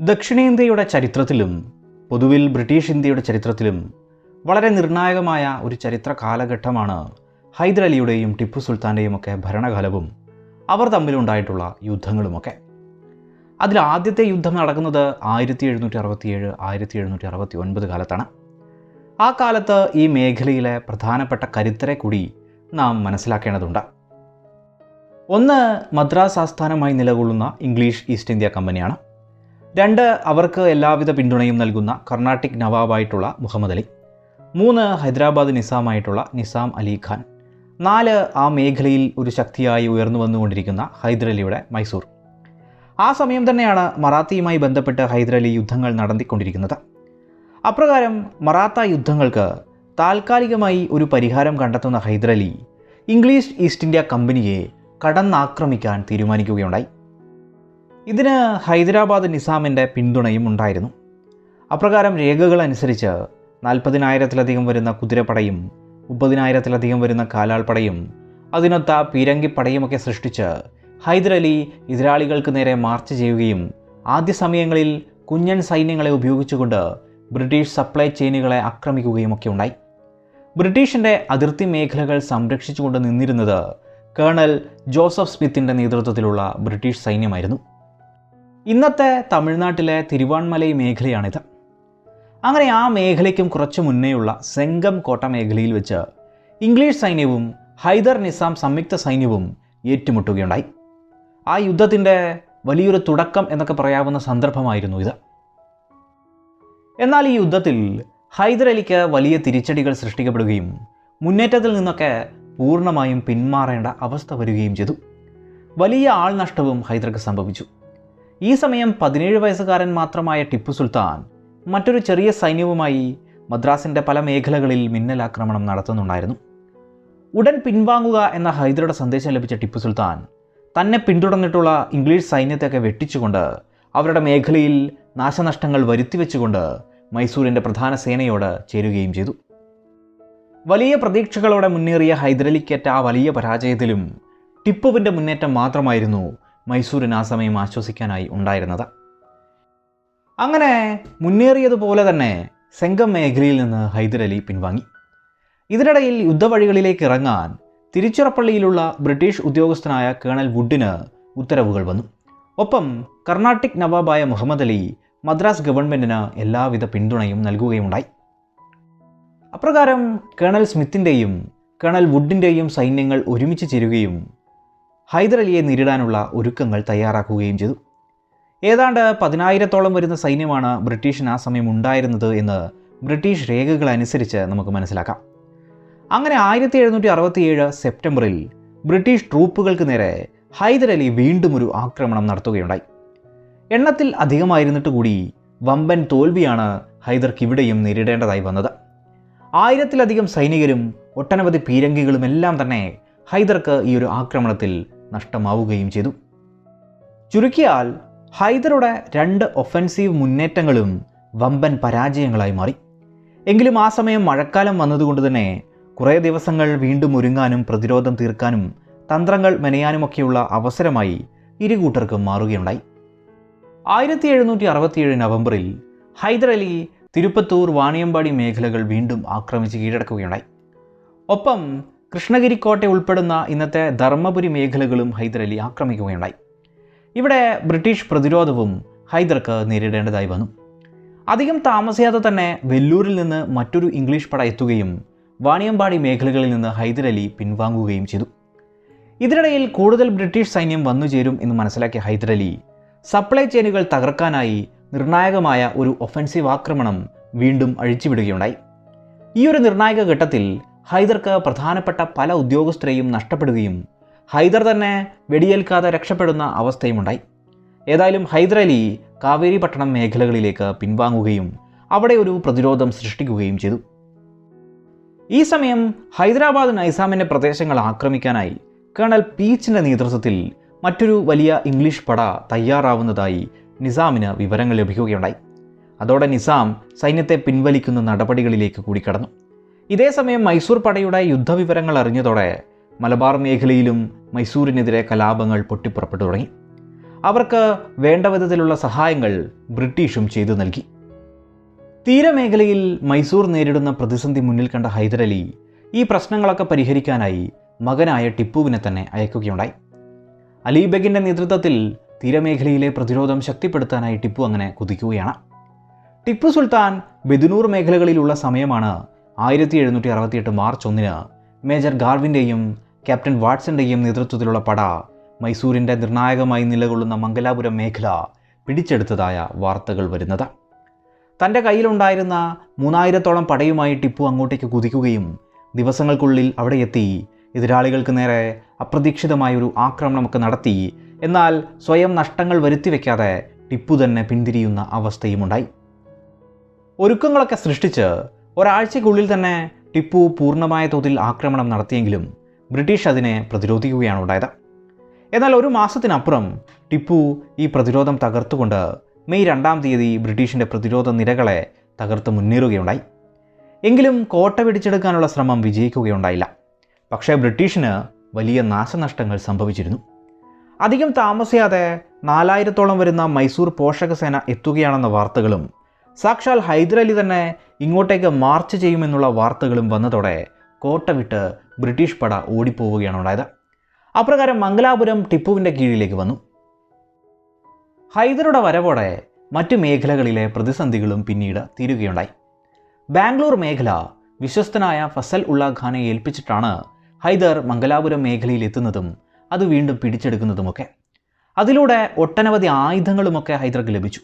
ദക്ഷിണേന്ത്യയുടെ ചരിത്രത്തിലും പൊതുവിൽ ബ്രിട്ടീഷ് ഇന്ത്യയുടെ ചരിത്രത്തിലും വളരെ നിർണായകമായ ഒരു ചരിത്ര കാലഘട്ടമാണ് ഹൈദരലിയുടെയും ടിപ്പു സുൽത്താന്റെയും ഒക്കെ ഭരണകാലവും അവർ തമ്മിലുണ്ടായിട്ടുള്ള യുദ്ധങ്ങളുമൊക്കെ. അതിൽ ആദ്യത്തെ യുദ്ധം നടക്കുന്നത് ആയിരത്തി എഴുന്നൂറ്റി അറുപത്തിയേഴ് ആയിരത്തി എഴുന്നൂറ്റി അറുപത്തി ഒൻപത് കാലത്താണ്. ആ കാലത്ത് ഈ മേഖലയിലെ പ്രധാനപ്പെട്ട കരുത്തരെ കൂടി നാം മനസ്സിലാക്കേണ്ടതുണ്ട്. ഒന്ന് മദ്രാസ് ആസ്ഥാനമായി നിലകൊള്ളുന്ന ഇംഗ്ലീഷ് ഈസ്റ്റ് ഇന്ത്യ കമ്പനിയാണ്. രണ്ട് അവർക്ക് എല്ലാവിധ പിന്തുണയും നൽകുന്ന കർണാട്ടിക് നവാബായിട്ടുള്ള മുഹമ്മദ് അലി മൂന്ന് ഹൈദരാബാദ് നിസാമായിട്ടുള്ള നിസാം അലി ഖാൻ നാല് ആ മേഖലയിൽ ഒരു ശക്തിയായി ഉയർന്നു വന്നുകൊണ്ടിരിക്കുന്ന ഹൈദരലിയുടെ മൈസൂർ. ആ സമയം തന്നെയാണ് മറാത്തിയുമായി ബന്ധപ്പെട്ട് ഹൈദരലി യുദ്ധങ്ങൾ നടത്തിക്കൊണ്ടിരിക്കുന്നത്. അപ്രകാരം മറാത്ത യുദ്ധങ്ങൾക്ക് താൽക്കാലികമായി ഒരു പരിഹാരം കണ്ടെത്തുന്ന ഹൈദരലി ഇംഗ്ലീഷ് ഈസ്റ്റ് ഇന്ത്യ കമ്പനിയെ കടന്നാക്രമിക്കാൻ തീരുമാനിക്കുകയുണ്ടായി. ഇതിന് ഹൈദരാബാദ് നിസാമിന്റെ പിന്തുണയും ഉണ്ടായിരുന്നു. അപ്രകാരം രേഖകൾ അനുസരിച്ച് നാൽപ്പതിനായിരത്തിലധികം വരുന്ന കുതിരപ്പടയും മുപ്പതിനായിരത്തിലധികം വരുന്ന കാലാൾപ്പടയും അതിനൊത്ത പീരങ്കിപ്പടയുമൊക്കെ സൃഷ്ടിച്ച് ഹൈദരലി എതിരാളികൾക്ക് നേരെ മാർച്ച് ചെയ്യുകയും ആദ്യ സമയങ്ങളിൽ കുഞ്ഞൻ സൈന്യങ്ങളെ ഉപയോഗിച്ചുകൊണ്ട് ബ്രിട്ടീഷ് സപ്ലൈ ചെയിനുകളെ ആക്രമിക്കുകയും ഒക്കെ ഉണ്ടായി. ബ്രിട്ടീഷിന്റെ അതിർത്തി മേഖലകൾ സംരക്ഷിച്ചുകൊണ്ട് നിന്നിരുന്നത് കേണൽ ജോസഫ് സ്മിത്തിന്റെ നേതൃത്വത്തിലുള്ള ബ്രിട്ടീഷ് സൈന്യമായിരുന്നു. ഇന്നത്തെ തമിഴ്നാട്ടിലെ തിരുവാൺമലൈ മേഖലയാണിത്. അങ്ങനെ ആ മേഖലയ്ക്കും കുറച്ച് മുന്നേയുള്ള സെങ്കം കോട്ട മേഖലയിൽ വെച്ച് ഇംഗ്ലീഷ് സൈന്യവും ഹൈദർ നിസാം സംയുക്ത സൈന്യവും ഏറ്റുമുട്ടുകയുണ്ടായി. ആ യുദ്ധത്തിന്റെ വലിയൊരു തുടക്കം എന്നൊക്കെ പറയാവുന്ന സന്ദർഭമായിരുന്നു ഇത്. എന്നാൽ ഈ യുദ്ധത്തിൽ ഹൈദർ അലിക്ക് വലിയ തിരിച്ചടികൾ സൃഷ്ടിക്കപ്പെടുകയും മുന്നേറ്റത്തിൽ നിന്നൊക്കെ പൂർണമായും പിന്മാറേണ്ട അവസ്ഥ വരികയും ചെയ്തു. വലിയ ആൾനഷ്ടവും ഹൈദർക്ക് സംഭവിച്ചു. ഈ സമയം പതിനേഴ് വയസ്സുകാരൻ മാത്രമായ ടിപ്പു സുൽത്താൻ മറ്റൊരു ചെറിയ സൈന്യവുമായി മദ്രാസിന്റെ പല മേഖലകളിൽ മിന്നലാക്രമണം നടത്തുന്നുണ്ടായിരുന്നു. ഉടൻ പിൻവാങ്ങുക എന്ന ഹൈദരുടെ സന്ദേശം ലഭിച്ച ടിപ്പു സുൽത്താൻ തന്നെ പിന്തുടർന്നിട്ടുള്ള ഇംഗ്ലീഷ് സൈന്യത്തെയൊക്കെ വെട്ടിച്ചുകൊണ്ട് അവരുടെ മേഖലയിൽ നാശനഷ്ടങ്ങൾ വരുത്തിവെച്ചുകൊണ്ട് മൈസൂരിന്റെ പ്രധാന സേനയോട് ചേരുകയും ചെയ്തു. വലിയ പ്രതീക്ഷകളോടെ മുന്നേറിയ ഹൈദരലിക്കേറ്റ ആ വലിയ പരാജയത്തിലും ടിപ്പുവിന്റെ മുന്നേറ്റം മാത്രമായിരുന്നു മൈസൂരിന് ആ സമയം ആശ്വസിക്കാനായി ഉണ്ടായിരുന്നത്. അങ്ങനെ മുന്നേറിയതുപോലെ തന്നെ സെങ്കം മേഖലയിൽ നിന്ന് ഹൈദരലി പിൻവാങ്ങി. ഇതിനിടയിൽ യുദ്ധവഴികളിലേക്ക് ഇറങ്ങാൻ തിരുച്ചിറപ്പള്ളിയിലുള്ള ബ്രിട്ടീഷ് ഉദ്യോഗസ്ഥനായ കേണൽ വുഡിന് ഉത്തരവുകൾ വന്നു. ഒപ്പം കർണാട്ടിക് നവാബായ മുഹമ്മദ് അലി മദ്രാസ് ഗവൺമെന്റിന് എല്ലാവിധ പിന്തുണയും നൽകുകയുണ്ടായി അപ്രകാരം കേണൽ സ്മിത്തിന്റെയും കേണൽ വുഡിന്റെയും സൈന്യങ്ങൾ ഒരുമിച്ച് ചേരുകയും ഹൈദരലിയെ നേരിടാനുള്ള ഒരുക്കങ്ങൾ തയ്യാറാക്കുകയും ചെയ്തു. ഏതാണ്ട് പതിനായിരത്തോളം വരുന്ന സൈന്യമാണ് ബ്രിട്ടീഷിന് ആ സമയം ഉണ്ടായിരുന്നത് എന്ന് ബ്രിട്ടീഷ് രേഖകൾ അനുസരിച്ച് നമുക്ക് മനസ്സിലാക്കാം. അങ്ങനെ ആയിരത്തി എഴുന്നൂറ്റി അറുപത്തിയേഴ് സെപ്റ്റംബറിൽ ബ്രിട്ടീഷ് ട്രൂപ്പുകൾക്ക് നേരെ ഹൈദരലി വീണ്ടും ഒരു ആക്രമണം നടത്തുകയുണ്ടായി. എണ്ണത്തിൽ അധികമായിരുന്നിട്ട് കൂടി വമ്പൻ തോൽവിയാണ് ഹൈദർക്ക് ഇവിടെയും നേരിടേണ്ടതായി വന്നത്. ആയിരത്തിലധികം സൈനികരും ഒട്ടനവധി പീരങ്കികളും എല്ലാം തന്നെ ഹൈദർക്ക് ഈ ഒരു ആക്രമണത്തിൽ നഷ്ടമാവുകയും ചെയ്തു. ചുരുക്കിയാൽ ഹൈദറുടെ രണ്ട് ഒഫൻസീവ് മുന്നേറ്റങ്ങളും വമ്പൻ പരാജയങ്ങളായി മാറി. എങ്കിലും ആ സമയം മഴക്കാലം വന്നതുകൊണ്ട് തന്നെ കുറേ ദിവസങ്ങൾ വീണ്ടും ഒരുങ്ങാനും പ്രതിരോധം തീർക്കാനും തന്ത്രങ്ങൾ മെനയാനുമൊക്കെയുള്ള അവസരമായി ഇരുകൂട്ടർക്കും മാറുകയുണ്ടായി. ആയിരത്തി എഴുന്നൂറ്റി അറുപത്തിയേഴ് നവംബറിൽ ഹൈദരലി തിരുപ്പത്തൂർ വാണിയമ്പാടി മേഖലകൾ വീണ്ടും ആക്രമിച്ച് കീഴടക്കുകയുണ്ടായി. ഒപ്പം കൃഷ്ണഗിരിക്കോട്ട ഉൾപ്പെടുന്ന ഇന്നത്തെ ധർമ്മപുരി മേഖലകളും ഹൈദരലി ആക്രമിക്കുകയുണ്ടായി. ഇവിടെ ബ്രിട്ടീഷ് പ്രതിരോധവും ഹൈദർക്ക് നേരിടേണ്ടതായി വന്നു. അധികം താമസിയാതെ തന്നെ വെല്ലൂരിൽ നിന്ന് മറ്റൊരു ഇംഗ്ലീഷ് പട എത്തുകയും വാണിയമ്പാടി മേഖലകളിൽ നിന്ന് ഹൈദരലി പിൻവാങ്ങുകയും ചെയ്തു. ഇതിനിടയിൽ കൂടുതൽ ബ്രിട്ടീഷ് സൈന്യം വന്നുചേരും എന്ന് മനസ്സിലാക്കിയ ഹൈദരലി സപ്ലൈ ചെയിനുകൾ തകർക്കാനായി നിർണായകമായ ഒരു ഒഫൻസീവ് ആക്രമണം വീണ്ടും അഴിച്ചുവിടുകയുണ്ടായി. ഈ ഒരു നിർണായക ഘട്ടത്തിൽ ഹൈദർക്ക് പ്രധാനപ്പെട്ട പല ഉദ്യോഗസ്ഥരെയും നഷ്ടപ്പെടുകയും ഹൈദർ തന്നെ വെടിയേൽക്കാതെ രക്ഷപ്പെടുന്ന അവസ്ഥയുമുണ്ടായി. ഏതായാലും ഹൈദരലി കാവേരി പട്ടണം മേഖലകളിലേക്ക് പിൻവാങ്ങുകയും അവിടെ ഒരു പ്രതിരോധം സൃഷ്ടിക്കുകയും ചെയ്തു. ഈ സമയം ഹൈദരാബാദ് നൈസാമിന്റെ പ്രദേശങ്ങൾ ആക്രമിക്കാനായി കേണൽ പീച്ചിന്റെ നേതൃത്വത്തിൽ മറ്റൊരു വലിയ ഇംഗ്ലീഷ് പട തയ്യാറാവുന്നതായി നിസാമിന് വിവരങ്ങൾ ലഭിക്കുകയുണ്ടായി. അതോടെ നിസാം സൈന്യത്തെ പിൻവലിക്കുന്ന നടപടികളിലേക്ക് കൂടി കടന്നു ഇതേസമയം മൈസൂർ പടയുടെ യുദ്ധവിവരങ്ങൾ അറിഞ്ഞതോടെ മലബാർ മേഖലയിലും മൈസൂരിനെതിരെ കലാപങ്ങൾ പൊട്ടിപ്പുറപ്പെട്ടു തുടങ്ങി. അവർക്ക് വേണ്ട വിധത്തിലുള്ള സഹായങ്ങൾ ബ്രിട്ടീഷും ചെയ്തു നൽകി. തീരമേഖലയിൽ മൈസൂർ നേരിടുന്ന പ്രതിസന്ധി മുന്നിൽ കണ്ട ഹൈദരലി ഈ പ്രശ്നങ്ങളൊക്കെ പരിഹരിക്കാനായി മകനായ ടിപ്പുവിനെ തന്നെ അയക്കുകയുണ്ടായി. അലിബെഗിന്റെ നേതൃത്വത്തിൽ തീരമേഖലയിലെ പ്രതിരോധം ശക്തിപ്പെടുത്താനായി ടിപ്പു അങ്ങനെ കുതിക്കുകയാണ്. ടിപ്പു സുൽത്താൻ ബെദുനൂർ മേഖലകളിലുള്ള സമയമാണ് ആയിരത്തി എഴുന്നൂറ്റി അറുപത്തിയെട്ട് മാർച്ച് ഒന്നിന് മേജർ ഗാർവിന്റെയും ക്യാപ്റ്റൻ വാട്സന്റെയും നേതൃത്വത്തിലുള്ള പട മൈസൂരിന്റെ നിർണായകമായി നിലകൊള്ളുന്ന മംഗലാപുരം മേഖല പിടിച്ചെടുത്തതായ വാർത്തകൾ വരുന്നത്. തന്റെ കയ്യിലുണ്ടായിരുന്ന മൂന്നായിരത്തോളം പടയുമായി ടിപ്പു അങ്ങോട്ടേക്ക് കുതിക്കുകയും ദിവസങ്ങൾക്കുള്ളിൽ അവിടെ എത്തി എതിരാളികൾക്ക് നേരെ അപ്രതീക്ഷിതമായൊരു ആക്രമണമൊക്കെ നടത്തി. എന്നാൽ സ്വയം നഷ്ടങ്ങൾ വരുത്തിവെക്കാതെ ടിപ്പു തന്നെ പിന്തിരിയുന്ന അവസ്ഥയുമുണ്ടായി. ഒരുക്കങ്ങളൊക്കെ സൃഷ്ടിച്ച് ഒരാഴ്ചയ്ക്കുള്ളിൽ തന്നെ ടിപ്പു പൂർണമായ തോതിൽ ആക്രമണം നടത്തിയെങ്കിലും ബ്രിട്ടീഷ് അതിനെ പ്രതിരോധിക്കുകയാണ് ഉണ്ടായത് എന്നാൽ ഒരു മാസത്തിനപ്പുറം ടിപ്പു ഈ പ്രതിരോധം തകർത്തുകൊണ്ട് മെയ് രണ്ടാം തീയതി ബ്രിട്ടീഷിന്റെ പ്രതിരോധ നിരകളെ തകർത്ത് മുന്നേറുകയുണ്ടായി. എങ്കിലും കോട്ട പിടിച്ചെടുക്കാനുള്ള ശ്രമം വിജയിക്കുകയുണ്ടായില്ല. പക്ഷേ ബ്രിട്ടീഷിന് വലിയ നാശനഷ്ടങ്ങൾ സംഭവിച്ചിരുന്നു. അധികം താമസിയാതെ നാലായിരത്തോളം വരുന്ന മൈസൂർ പോഷകസേന എത്തുകയാണെന്ന വാർത്തകളും സാക്ഷാൽ ഹൈദരലി തന്നെ ഇങ്ങോട്ടേക്ക് മാർച്ച് ചെയ്യുമെന്നുള്ള വാർത്തകളും വന്നതോടെ കോട്ട വിട്ട് ബ്രിട്ടീഷ് പട ഓടിപ്പോവുകയാണ് ഉണ്ടായത്. അപ്രകാരം മംഗലാപുരം ടിപ്പുവിന്റെ കീഴിലേക്ക് വന്നു. ഹൈദരുടെ വരവോടെ മറ്റു മേഖലകളിലെ പ്രതിസന്ധികളും പിന്നീട് തീരുകയുണ്ടായി. ബാംഗ്ലൂർ മേഖല വിശ്വസ്തനായ ഫസൽ ഉള്ള ഖാനെ ഏൽപ്പിച്ചിട്ടാണ് ഹൈദർ മംഗലാപുരം മേഖലയിൽ എത്തുന്നതും അത് വീണ്ടും പിടിച്ചെടുക്കുന്നതുമൊക്കെ. അതിലൂടെ ഒട്ടനവധി ആയുധങ്ങളുമൊക്കെ ഹൈദർക്ക് ലഭിച്ചു.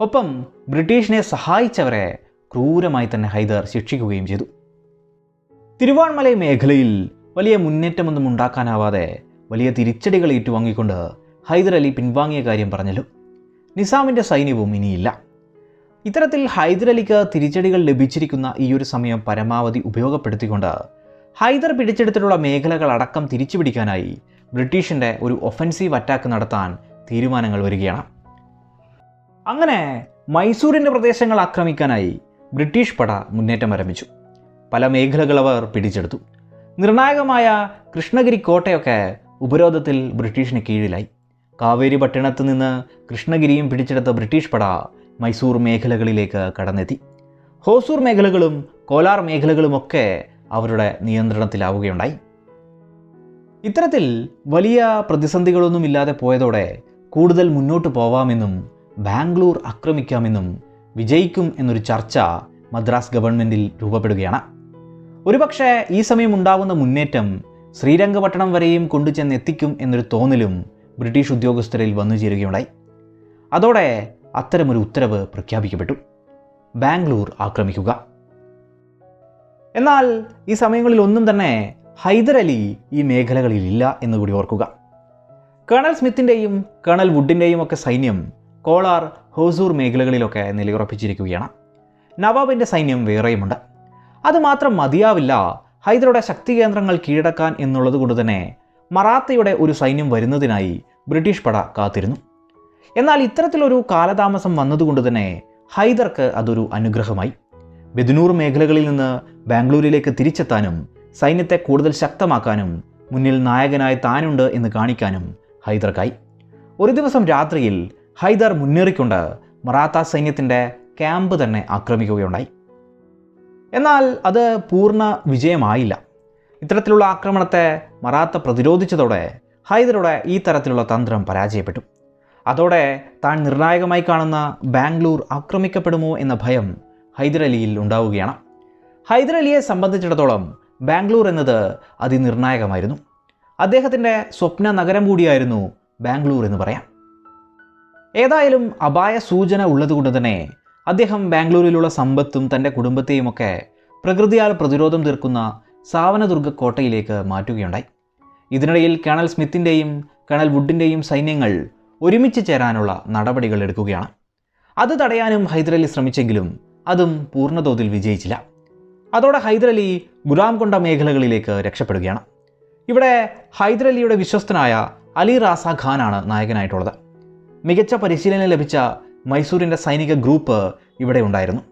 ഒപ്പം ബ്രിട്ടീഷിനെ സഹായിച്ചവരെ ക്രൂരമായി തന്നെ ഹൈദർ ശിക്ഷിക്കുകയും ചെയ്തു. തിരുവാൺമല മേഖലയിൽ വലിയ മുന്നേറ്റമൊന്നും ഉണ്ടാക്കാനാവാതെ വലിയ തിരിച്ചടികൾ ഏറ്റുവാങ്ങിക്കൊണ്ട് ഹൈദർ അലി പിൻവാങ്ങിയ കാര്യം പറഞ്ഞല്ലോ. നിസാമിന്റെ സൈന്യവും ഇനിയില്ല. ഇത്തരത്തിൽ ഹൈദർ അലിക്ക് തിരിച്ചടികൾ ലഭിച്ചിരിക്കുന്ന ഈ ഒരു സമയം പരമാവധി ഉപയോഗപ്പെടുത്തിക്കൊണ്ട് ഹൈദർ പിടിച്ചെടുത്തിട്ടുള്ള മേഖലകൾ അടക്കം തിരിച്ചുപിടിക്കാനായി ബ്രിട്ടീഷിന്റെ ഒരു ഒഫൻസീവ് അറ്റാക്ക് നടത്താൻ തീരുമാനങ്ങൾ വരികയാണ്. അങ്ങനെ മൈസൂരിന്റെ പ്രദേശങ്ങൾ ആക്രമിക്കാനായി ബ്രിട്ടീഷ് പട മുന്നേറ്റം ആരംഭിച്ചു. പല മേഖലകൾ അവർ പിടിച്ചെടുത്തു. നിർണായകമായ കൃഷ്ണഗിരി കോട്ടയൊക്കെ ഉപരോധത്തിൽ ബ്രിട്ടീഷിന് കീഴിലായി. കാവേരി പട്ടണത്ത് നിന്ന് കൃഷ്ണഗിരിയും പിടിച്ചെടുത്ത ബ്രിട്ടീഷ് പട മൈസൂർ മേഖലകളിലേക്ക് കടന്നെത്തി. ഹോസൂർ മേഖലകളും കോലാർ മേഖലകളുമൊക്കെ അവരുടെ നിയന്ത്രണത്തിലാവുകയുണ്ടായി. ഇത്തരത്തിൽ വലിയ പ്രതിസന്ധികളൊന്നുമില്ലാതെ പോയതോടെ കൂടുതൽ മുന്നോട്ട് പോവാമെന്നും ബാംഗ്ലൂർ ആക്രമിക്കാമെന്നും വിജയിക്കും എന്നൊരു ചർച്ച മദ്രാസ് ഗവൺമെന്റിൽ രൂപപ്പെടുകയാണ്. ഒരുപക്ഷെ ഈ സമയം ഉണ്ടാകുന്ന മുന്നേറ്റം ശ്രീരംഗപട്ടണം വരെയും കൊണ്ടുചെന്ന് എത്തിക്കും എന്നൊരു തോന്നലും ബ്രിട്ടീഷ് ഉദ്യോഗസ്ഥരിൽ വന്നു ചേരുകയുണ്ടായി. അതോടെ അത്തരമൊരു ഉത്തരവ് പ്രഖ്യാപിക്കപ്പെട്ടു. ബാംഗ്ലൂർ ആക്രമിക്കുക. എന്നാൽ ഈ സമയങ്ങളിൽ ഒന്നും തന്നെ ഹൈദരലി ഈ മേഖലകളിൽ ഇല്ല എന്നുകൂടി ഓർക്കുക. കേണൽ സ്മിത്തിന്റെയും കേണൽ വുഡിന്റെയും ഒക്കെ സൈന്യം കോളാർ ഹോസൂർ മേഖലകളിലൊക്കെ നിലയുറപ്പിച്ചിരിക്കുകയാണ്. നവാബിന്റെ സൈന്യം വേറെയുമുണ്ട്. അതുമാത്രം മതിയാവില്ല. ഹൈദരുടെ ശക്തി കേന്ദ്രങ്ങൾ കീഴടക്കാൻ എന്നുള്ളത് കൊണ്ട് തന്നെ മറാത്തയുടെ ഒരു സൈന്യം വരുന്നതിനായി ബ്രിട്ടീഷ് പട കാത്തിരുന്നു. എന്നാൽ ഇത്തരത്തിലൊരു കാലതാമസം വന്നതുകൊണ്ട് തന്നെ ഹൈദർക്ക് അതൊരു അനുഗ്രഹമായി. ബെദിനൂർ മേഖലകളിൽ നിന്ന് ബാംഗ്ലൂരിലേക്ക് തിരിച്ചെത്താനും സൈന്യത്തെ കൂടുതൽ ശക്തമാക്കാനും മുന്നിൽ നായകനായി താനുണ്ട് എന്ന് കാണിക്കാനും ഹൈദർക്കായി. ഒരു ദിവസം രാത്രിയിൽ ഹൈദർ മുന്നേറിക്കൊണ്ട് മറാത്ത സൈന്യത്തിന്റെ ക്യാമ്പ് തന്നെ ആക്രമിക്കുകയുണ്ടായി. എന്നാൽ അത് പൂർണ വിജയമായില്ല. ഇത്തരത്തിലുള്ള ആക്രമണത്തെ മറാത്ത പ്രതിരോധിച്ചതോടെ ഹൈദറുടെ ഈ തരത്തിലുള്ള തന്ത്രം പരാജയപ്പെട്ടു. അതോടെ താൻ നിർണായകമായി കാണുന്ന ബാംഗ്ലൂർ ആക്രമിക്കപ്പെടുമോ എന്ന ഭയം ഹൈദരലിയിൽ ഉണ്ടാവുകയാണ്. ഹൈദരലിയെ സംബന്ധിച്ചിടത്തോളം ബാംഗ്ലൂർ എന്നത് അതിനിർണായകമായിരുന്നു. അദ്ദേഹത്തിന്റെ സ്വപ്ന നഗരം കൂടിയായിരുന്നു ബാംഗ്ലൂർ എന്ന് പറയാം. ഏതായാലും അപായ സൂചന ഉള്ളതുകൊണ്ട് തന്നെ അദ്ദേഹം ബാംഗ്ലൂരിലുള്ള സമ്പത്തും തന്റെ കുടുംബത്തെയുമൊക്കെ പ്രകൃതിയാൽ പ്രതിരോധം തീർക്കുന്ന സാവനദുർഗ കോട്ടയിലേക്ക് മാറ്റുകയുണ്ടായി. ഇതിനിടയിൽ കേണൽ സ്മിത്തിന്റെയും കേണൽ വുഡിന്റെയും സൈന്യങ്ങൾ ഒരുമിച്ച് ചേരാനുള്ള നടപടികൾ എടുക്കുകയാണ്. അത് തടയാനും ഹൈദരലി ശ്രമിച്ചെങ്കിലും അതും പൂർണതോതിൽ വിജയിച്ചില്ല. അതോടെ ഹൈദരലി ഗുലാം കൊണ്ട മേഖലകളിലേക്ക് രക്ഷപ്പെടുകയാണ്. ഇവിടെ ഹൈദരലിയുടെ വിശ്വസ്തനായ അലി റാസ ഖാനാണ് നായകനായിട്ടുള്ളത്. മികച്ച പരിശീലനം ലഭിച്ച മൈസൂരിന്റെ സൈനിക ഗ്രൂപ്പ് ഇവിടെ ഉണ്ടായിരുന്നു.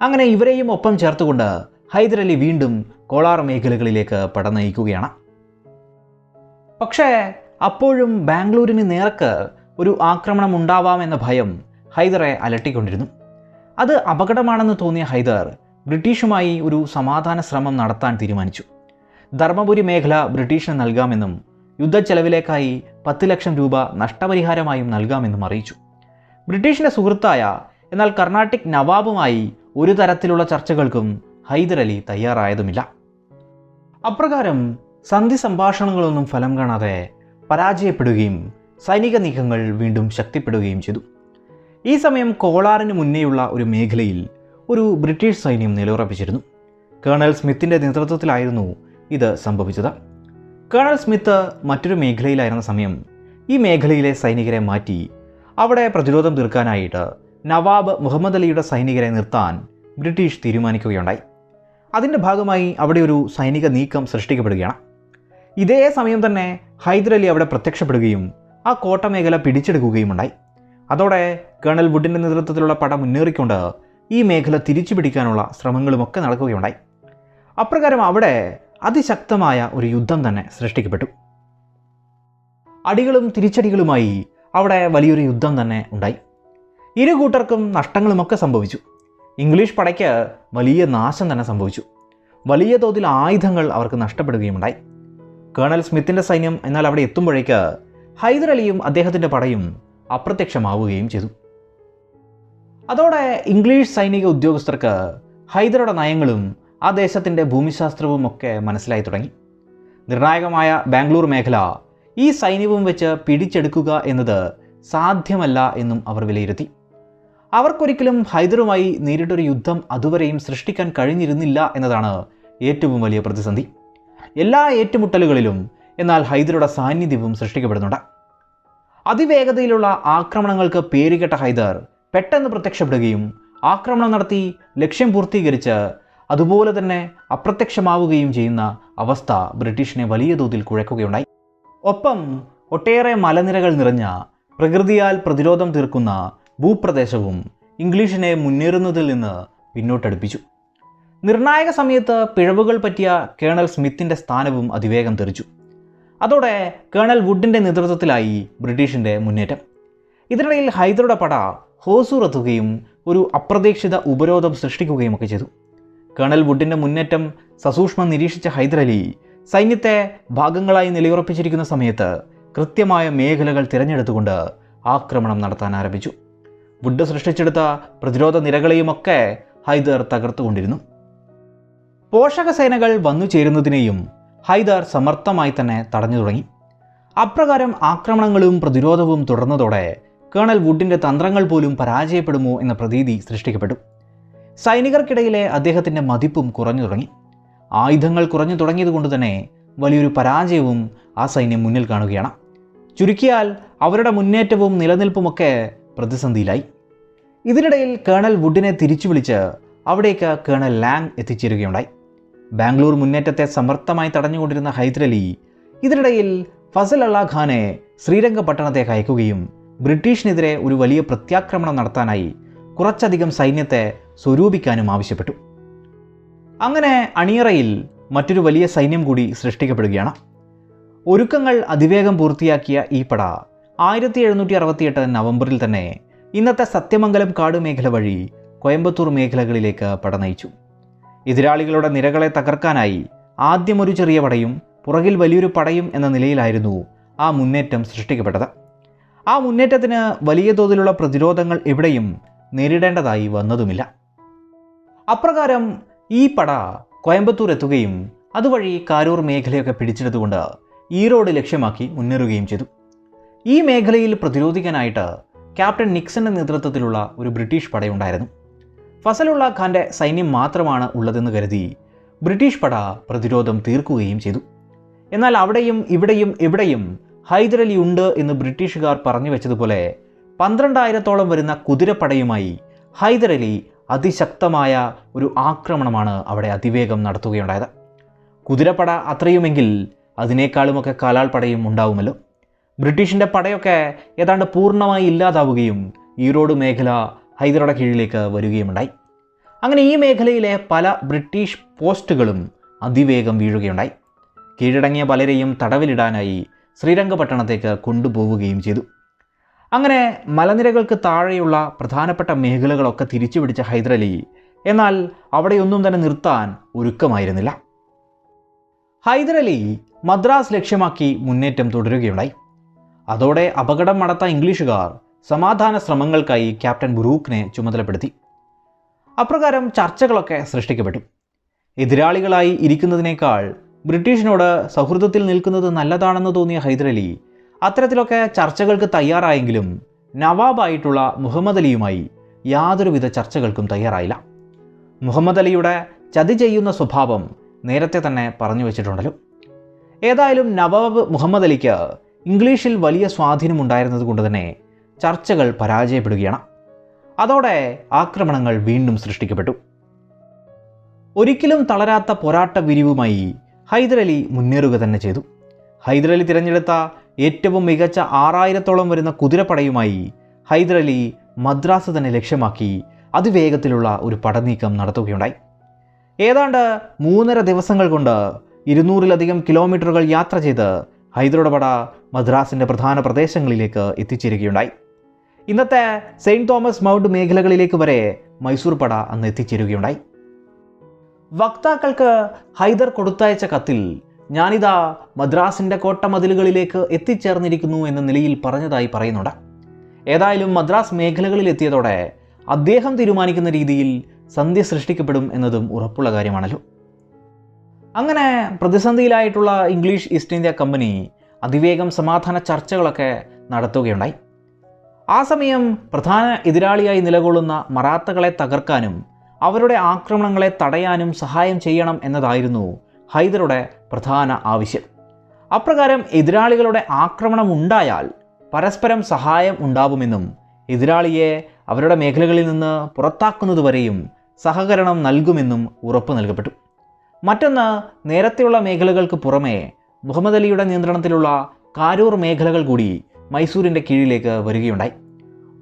അങ്ങനെ ഇവരെയും ഒപ്പം ചേർത്തുകൊണ്ട് ഹൈദരലി വീണ്ടും കോളാർ മേഖലകളിലേക്ക് പട നയിക്കുകയാണ് പക്ഷേ അപ്പോഴും ബാംഗ്ലൂരിന് നേർക്ക് ഒരു ആക്രമണം ഉണ്ടാവാമെന്ന ഭയം ഹൈദറെ അലട്ടിക്കൊണ്ടിരുന്നു. അത് അപകടമാണെന്ന് തോന്നിയ ഹൈദർ ബ്രിട്ടീഷുമായി ഒരു സമാധാന ശ്രമം നടത്താൻ തീരുമാനിച്ചു. ധർമ്മപുരി മേഖല ബ്രിട്ടീഷിന് നൽകാമെന്നും യുദ്ധച്ചെലവിലേക്കായി പത്ത് ലക്ഷം രൂപ നഷ്ടപരിഹാരമായും നൽകാമെന്നും അറിയിച്ചു. ബ്രിട്ടീഷിന്റെ സുഹൃത്തായ എന്നാൽ കർണാട്ടിക് നവാബുമായി ഒരു തരത്തിലുള്ള ചർച്ചകൾക്കും ഹൈദർ അലി തയ്യാറായതുമില്ല. അപ്രകാരം സന്ധി സംഭാഷണങ്ങളൊന്നും ഫലം കാണാതെ പരാജയപ്പെടുകയും സൈനിക നീക്കങ്ങൾ വീണ്ടും ശക്തിപ്പെടുകയും ചെയ്തു. ഈ സമയം കോളാറിന് മുന്നേയുള്ള ഒരു മേഖലയിൽ ഒരു ബ്രിട്ടീഷ് സൈന്യം നിലയുറപ്പിച്ചിരുന്നു. കേണൽ സ്മിത്തിന്റെ നേതൃത്വത്തിലായിരുന്നു ഇത് സംഭവിച്ചത്. കേണൽ സ്മിത്ത് മറ്റൊരു മേഖലയിലായിരുന്ന സമയം ഈ മേഖലയിലെ സൈനികരെ മാറ്റി അവിടെ പ്രതിരോധം തീർക്കാനായിട്ട് നവാബ് മുഹമ്മദ് അലിയുടെ സൈനികരെ നിർത്താൻ ബ്രിട്ടീഷ് തീരുമാനിക്കുകയുണ്ടായി. അതിന്റെ ഭാഗമായി അവിടെ ഒരു സൈനിക നീക്കം സൃഷ്ടിക്കപ്പെടുകയാണ്. ഇതേ സമയം തന്നെ ഹൈദരലി അവിടെ പ്രത്യക്ഷപ്പെടുകയും ആ കോട്ട മേഖല പിടിച്ചെടുക്കുകയും ഉണ്ടായി. അതോടെ കേണൽ വുഡിന്റെ നേതൃത്വത്തിലുള്ള പട മുന്നേറിക്കൊണ്ട് ഈ മേഖല തിരിച്ചു പിടിക്കാനുള്ള ശ്രമങ്ങളുമൊക്കെ നടക്കുകയുണ്ടായി. അപ്രകാരം അവിടെ അതിശക്തമായ ഒരു യുദ്ധം തന്നെ സൃഷ്ടിക്കപ്പെട്ടു. അടികളും തിരിച്ചടികളുമായി അവിടെ വലിയൊരു യുദ്ധം തന്നെ ഉണ്ടായി. ഇരു കൂട്ടർക്കും നഷ്ടങ്ങളുമൊക്കെ സംഭവിച്ചു. ഇംഗ്ലീഷ് പടയ്ക്ക് വലിയ നാശം തന്നെ സംഭവിച്ചു. വലിയ തോതിൽ ആയുധങ്ങൾ അവർക്ക് നഷ്ടപ്പെടുകയുമുണ്ടായി. കേണൽ സ്മിത്തിന്റെ സൈന്യം എന്നാൽ അവിടെ എത്തുമ്പോഴേക്ക് ഹൈദരലിയും അദ്ദേഹത്തിന്റെ പടയും അപ്രത്യക്ഷമാവുകയും ചെയ്തു. അതോടെ ഇംഗ്ലീഷ് സൈനിക ഉദ്യോഗസ്ഥർക്ക് ഹൈദറുടെ നയങ്ങളും ആ ദേശത്തിന്റെ ഭൂമിശാസ്ത്രവും ഒക്കെ മനസ്സിലായി തുടങ്ങി. നിർണായകമായ ബാംഗ്ലൂർ മേഖല ഈ സൈന്യവും വെച്ച് പിടിച്ചെടുക്കുക എന്നത് സാധ്യമല്ല എന്നും അവർ വിലയിരുത്തി. അവർക്കൊരിക്കലും ഹൈദറുമായി നേരിട്ടൊരു യുദ്ധം അതുവരെയും സൃഷ്ടിക്കാൻ കഴിഞ്ഞിരുന്നില്ല എന്നതാണ് ഏറ്റവും വലിയ പ്രതിസന്ധി. എല്ലാ ഏറ്റുമുട്ടലുകളിലും എന്നാൽ ഹൈദറുടെ സാന്നിധ്യവും സൃഷ്ടിക്കപ്പെടുന്നുണ്ട്. അതിവേഗതയിലുള്ള ആക്രമണങ്ങൾക്ക് പേരുകെട്ട ഹൈദർ പെട്ടെന്ന് പ്രത്യക്ഷപ്പെടുകയും ആക്രമണം നടത്തി ലക്ഷ്യം പൂർത്തീകരിച്ച് അതുപോലെ തന്നെ അപ്രത്യക്ഷമാവുകയും ചെയ്യുന്ന അവസ്ഥ ബ്രിട്ടീഷിനെ വലിയ തോതിൽ കുഴക്കുകയുണ്ടായി. ഒപ്പം ഒട്ടേറെ മലനിരകൾ നിറഞ്ഞ പ്രകൃതിയാൽ പ്രതിരോധം തീർക്കുന്ന ഭൂപ്രദേശവും ഇംഗ്ലീഷിനെ മുന്നേറുന്നതിൽ നിന്ന് പിന്നോട്ടടുപ്പിച്ചു. നിർണായക സമയത്ത് പിഴവുകൾ പറ്റിയ കേണൽ സ്മിത്തിന്റെ സ്ഥാനവും അതിവേഗം തെറിച്ചു. അതോടെ കേണൽ വുഡിന്റെ നേതൃത്വത്തിലായി ബ്രിട്ടീഷിന്റെ മുന്നേറ്റം. ഇതിനിടയിൽ ഹൈദറുടെ പട ഹോസൂർ എത്തുകയും ഒരു അപ്രതീക്ഷിത ഉപരോധം സൃഷ്ടിക്കുകയും ഒക്കെ ചെയ്തു. കേണൽ വുഡിന്റെ മുന്നേറ്റം സസൂക്ഷ്മം നിരീക്ഷിച്ച ഹൈദരലി സൈന്യത്തെ ഭാഗങ്ങളായി നിലയുറപ്പിച്ചിരിക്കുന്ന സമയത്ത് കൃത്യമായ മേഖലകൾ തിരഞ്ഞെടുത്തുകൊണ്ട് ആക്രമണം നടത്താൻ ആരംഭിച്ചു. വുഡ് സൃഷ്ടിച്ചെടുത്ത പ്രതിരോധ നിരകളെയുമൊക്കെ ഹൈദർ തകർത്തുകൊണ്ടിരുന്നു. പോഷക സേനകൾ വന്നു ചേരുന്നതിനെയും ഹൈദർ സമർത്ഥമായി തന്നെ തടഞ്ഞു തുടങ്ങി. അപ്രകാരം ആക്രമണങ്ങളും പ്രതിരോധവും തുടർന്നതോടെ കേണൽ വുഡിന്റെ തന്ത്രങ്ങൾ പോലും പരാജയപ്പെടുമോ എന്ന പ്രതീതി സൃഷ്ടിക്കപ്പെട്ടു. സൈനികർക്കിടയിലെ അദ്ദേഹത്തിന്റെ മതിപ്പും കുറഞ്ഞു തുടങ്ങി. ആയുധങ്ങൾ കുറഞ്ഞു തുടങ്ങിയതുകൊണ്ട് തന്നെ വലിയൊരു പരാജയവും ആ സൈന്യം മുന്നിൽ കാണുകയാണ്. ചുരുക്കിയാൽ അവരുടെ മുന്നേറ്റവും നിലനിൽപ്പുമൊക്കെ പ്രതിസന്ധിയിലായി. ഇതിനിടയിൽ കേണൽ വുഡിനെ തിരിച്ചു വിളിച്ച് അവിടേക്ക് കേണൽ ലാങ് എത്തിച്ചേരുകയുണ്ടായി. ബാംഗ്ലൂർ മുന്നേറ്റത്തെ സമർത്ഥമായി തടഞ്ഞുകൊണ്ടിരുന്ന ഹൈദരലി ഇതിനിടയിൽ ഫസൽ അള്ളാ ഖാനെ ശ്രീരംഗപട്ടണത്തേക്ക് അയക്കുകയും ബ്രിട്ടീഷിനെതിരെ ഒരു വലിയ പ്രത്യാക്രമണം നടത്താനായി കുറച്ചധികം സൈന്യത്തെ സ്വരൂപിക്കാനും ആവശ്യപ്പെട്ടു. അങ്ങനെ അണിയറയിൽ മറ്റൊരു വലിയ സൈന്യം കൂടി സൃഷ്ടിക്കപ്പെടുകയാണ്. ഒരുക്കങ്ങൾ അതിവേഗം പൂർത്തിയാക്കിയ ഈ പട ആയിരത്തി എഴുന്നൂറ്റി അറുപത്തിയെട്ട് നവംബറിൽ തന്നെ ഇന്നത്തെ സത്യമംഗലം കാട് മേഖല വഴി കോയമ്പത്തൂർ മേഖലകളിലേക്ക് പട നയിച്ചു. എതിരാളികളുടെ നിരകളെ തകർക്കാനായി ആദ്യം ഒരു ചെറിയ പടയും പുറകിൽ വലിയൊരു പടയും എന്ന നിലയിലായിരുന്നു ആ മുന്നേറ്റം സൃഷ്ടിക്കപ്പെട്ടത്. ആ മുന്നേറ്റത്തിന് വലിയ തോതിലുള്ള പ്രതിരോധങ്ങൾ എവിടെയും നേരിടേണ്ടതായി വന്നതുമില്ല. അപ്രകാരം ഈ പട കോയമ്പത്തൂർ എത്തുകയും അതുവഴി കാരൂർ മേഖലയൊക്കെ പിടിച്ചെടുത്തുകൊണ്ട് ഈറോഡ് ലക്ഷ്യമാക്കി മുന്നേറുകയും ചെയ്തു. ഈ മേഖലയിൽ പ്രതിരോധിക്കാനായിട്ട് ക്യാപ്റ്റൻ നിക്സന്റെ നേതൃത്വത്തിലുള്ള ഒരു ബ്രിട്ടീഷ് പടയുണ്ടായിരുന്നു. ഫസലുള്ള ഖാന്റെ സൈന്യം മാത്രമാണ് ഉള്ളതെന്ന് കരുതി ബ്രിട്ടീഷ് പട പ്രതിരോധം തീർക്കുകയും ചെയ്തു. എന്നാൽ അവിടെയും ഇവിടെയും എവിടെയും ഹൈദരലി ഉണ്ട് എന്ന് ബ്രിട്ടീഷുകാർ പറഞ്ഞു വെച്ചതുപോലെ പന്ത്രണ്ടായിരത്തോളം വരുന്ന കുതിരപ്പടയുമായി ഹൈദരലി അതിശക്തമായ ഒരു ആക്രമണമാണ് അവിടെ അതിവേഗം നടത്തുകയുണ്ടായത്. കുതിരപ്പട അത്രയുമെങ്കിൽ അതിനേക്കാളുമൊക്കെ കാലാൾപ്പടയും ഉണ്ടാവുമല്ലോ. ബ്രിട്ടീഷിന്റെ പടയൊക്കെ ഏതാണ്ട് പൂർണമായി ഇല്ലാതാവുകയും ഈറോഡ് മേഖല ഹൈദറുടെ കീഴിലേക്ക് വരികയുമുണ്ടായി. അങ്ങനെ ഈ മേഖലയിലെ പല ബ്രിട്ടീഷ് പോസ്റ്റുകളും അതിവേഗം വീഴുകയുണ്ടായി. കീഴടങ്ങിയ പലരെയും തടവിലിടാനായി ശ്രീരംഗപട്ടണത്തേക്ക് കൊണ്ടുപോവുകയും ചെയ്തു. അങ്ങനെ മലനിരകൾക്ക് താഴെയുള്ള പ്രധാനപ്പെട്ട മേഖലകളൊക്കെ തിരിച്ചു പിടിച്ച ഹൈദരലി. എന്നാൽ അവിടെയൊന്നും തന്നെ നിർത്താൻ ഒരുക്കമായിരുന്നില്ല. ഹൈദരലി മദ്രാസ് ലക്ഷ്യമാക്കി മുന്നേറ്റം തുടരുകയുണ്ടായി. അതോടെ അപകടം നടത്ത ഇംഗ്ലീഷുകാർ സമാധാന ശ്രമങ്ങൾക്കായി ക്യാപ്റ്റൻ ബുറൂക്കിനെ ചുമതലപ്പെടുത്തി. അപ്രകാരം ചർച്ചകളൊക്കെ സൃഷ്ടിക്കപ്പെട്ടു. എതിരാളികളായി ഇരിക്കുന്നതിനേക്കാൾ ബ്രിട്ടീഷിനോട് സൗഹൃദത്തിൽ നിൽക്കുന്നത് നല്ലതാണെന്ന് തോന്നിയ ഹൈദരലി അത്തരത്തിലൊക്കെ ചർച്ചകൾക്ക് തയ്യാറായെങ്കിലും നവാബായിട്ടുള്ള മുഹമ്മദ് അലിയുമായി യാതൊരുവിധ ചർച്ചകൾക്കും തയ്യാറായില്ല. മുഹമ്മദ് അലിയുടെ ചതി ചെയ്യുന്ന സ്വഭാവം നേരത്തെ തന്നെ പറഞ്ഞു വെച്ചിട്ടുണ്ടല്ലോ. ഏതായാലും നവാബ് മുഹമ്മദ് അലിക്ക് ഇംഗ്ലീഷിൽ വലിയ സ്വാധീനം ഉണ്ടായിരുന്നത് കൊണ്ട് തന്നെ ചർച്ചകൾ പരാജയപ്പെടുകയാണ്. അതോടെ ആക്രമണങ്ങൾ വീണ്ടും സൃഷ്ടിക്കപ്പെട്ടു. ഒരിക്കലും തളരാത്ത പോരാട്ട വിരിവുമായി ഹൈദരലി മുന്നേറുക തന്നെ ചെയ്തു. ഹൈദരലി തിരഞ്ഞെടുത്ത ഏറ്റവും മികച്ച ആറായിരത്തോളം വരുന്ന കുതിരപ്പടയുമായി ഹൈദരലി മദ്രാസ് തന്നെ ലക്ഷ്യമാക്കി അതിവേഗത്തിലുള്ള ഒരു പടനീക്കം നടത്തുകയുണ്ടായി. ഏതാണ്ട് മൂന്നര ദിവസങ്ങൾ കൊണ്ട് ഇരുന്നൂറിലധികം കിലോമീറ്ററുകൾ യാത്ര ചെയ്ത് ഹൈദരുടെ പട മദ്രാസിന്റെ പ്രധാന പ്രദേശങ്ങളിലേക്ക് എത്തിച്ചേരുകയുണ്ടായി. ഇന്നത്തെ സെയിന്റ് തോമസ് മൗണ്ട് മേഖലകളിലേക്ക് വരെ മൈസൂർ പട അന്ന് എത്തിച്ചേരുകയുണ്ടായി. വക്താക്കൾക്ക് ഹൈദർ കൊടുത്തയച്ച കത്തിൽ ഞാനിതാ മദ്രാസിന്റെ കോട്ടമതിലുകളിലേക്ക് എത്തിച്ചേർന്നിരിക്കുന്നു എന്ന നിലയിൽ പറഞ്ഞതായി പറയുന്നുണ്ട്. ഏതായാലും മദ്രാസ് മേഖലകളിൽ എത്തിയതോടെ അദ്ദേഹം തീരുമാനിക്കുന്ന രീതിയിൽ സന്ധ്യ സൃഷ്ടിക്കപ്പെടും എന്നതും ഉറപ്പുള്ള കാര്യമാണല്ലോ. അങ്ങനെ പ്രതിസന്ധിയിലായിട്ടുള്ള ഇംഗ്ലീഷ് ഈസ്റ്റ് ഇന്ത്യ കമ്പനി അതിവേഗം സമാധാന ചർച്ചകളൊക്കെ നടത്തുകയുണ്ടായി. ആ സമയം പ്രധാന എതിരാളിയായി നിലകൊള്ളുന്ന മറാത്തകളെ തകർക്കാനും അവരുടെ ആക്രമണങ്ങളെ തടയാനും സഹായം ചെയ്യണം എന്നതായിരുന്നു ഹൈദരുടെ പ്രധാന ആവശ്യം. അപ്രകാരം എതിരാളികളുടെ ആക്രമണം ഉണ്ടായാൽ പരസ്പരം സഹായം ഉണ്ടാവുമെന്നും എതിരാളിയെ അവരുടെ മേഖലകളിൽ നിന്ന് പുറത്താക്കുന്നതുവരെയും സഹകരണം നൽകുമെന്നും ഉറപ്പ് നൽകപ്പെട്ടു. മറ്റൊന്ന് നേരത്തെയുള്ള മേഖലകൾക്ക് പുറമേ മുഹമ്മദ് അലിയുടെ നിയന്ത്രണത്തിലുള്ള കാരൂർ മേഖലകൾ കൂടി മൈസൂരിന്റെ കീഴിലേക്ക് വരികയുണ്ടായി.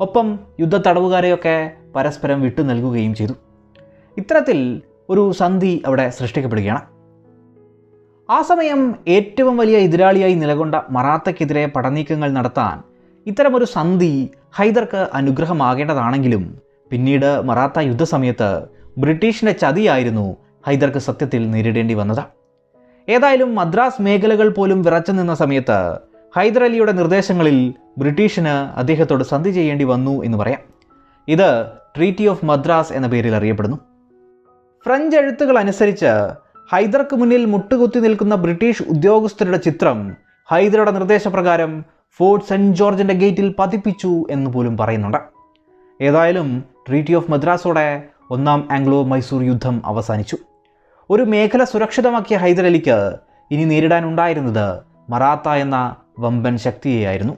ഒപ്പം യുദ്ധ തടവുകാരെയൊക്കെ പരസ്പരം വിട്ടു നൽകുകയും ചെയ്തു. ഇത്തരത്തിൽ ഒരു സന്ധി അവിടെ സൃഷ്ടിക്കപ്പെടുകയാണ്. ആ സമയം ഏറ്റവും വലിയ എതിരാളിയായി നിലകൊണ്ട മറാത്തയ്ക്കെതിരെ പടനീക്കങ്ങൾ നടത്താൻ ഇത്തരമൊരു സന്ധി ഹൈദർക്ക് അനുഗ്രഹമാകേണ്ടതാണെങ്കിലും പിന്നീട് മറാത്ത യുദ്ധസമയത്ത് ബ്രിട്ടീഷിന്റെ ചതിയായിരുന്നു ഹൈദർക്ക് സത്യത്തിൽ നേരിടേണ്ടി വന്നത്. ഏതായാലും മദ്രാസ് മേഖലകൾ പോലും വിറച്ചു നിന്ന സമയത്ത് ഹൈദർ അലിയുടെ നിർദ്ദേശങ്ങളിൽ ബ്രിട്ടീഷിന് അദ്ദേഹത്തോട് സന്ധി ചെയ്യേണ്ടി വന്നു എന്ന് പറയാം. ഇത് ട്രീറ്റി ഓഫ് മദ്രാസ് എന്ന പേരിൽ അറിയപ്പെടുന്നു. ഫ്രഞ്ച് എഴുത്തുകൾ അനുസരിച്ച് ഹൈദർക്ക് മുന്നിൽ മുട്ടുകുത്തി നിൽക്കുന്ന ബ്രിട്ടീഷ് ഉദ്യോഗസ്ഥരുടെ ചിത്രം ഹൈദറുടെ നിർദ്ദേശപ്രകാരം ഫോർട്ട് സെന്റ് ജോർജിന്റെ ഗേറ്റിൽ പതിപ്പിച്ചു എന്ന് പോലും പറയുന്നുണ്ട്. ഏതായാലും ട്രീറ്റി ഓഫ് മദ്രാസോടെ ഒന്നാം ആംഗ്ലോ മൈസൂർ യുദ്ധം അവസാനിച്ചു. ഒരു മേഖല സുരക്ഷിതമാക്കിയ ഹൈദരലിക്ക് ഇനി നേരിടാനുണ്ടായിരുന്നത് മറാത്ത എന്ന വമ്പൻ ശക്തിയെയായിരുന്നു.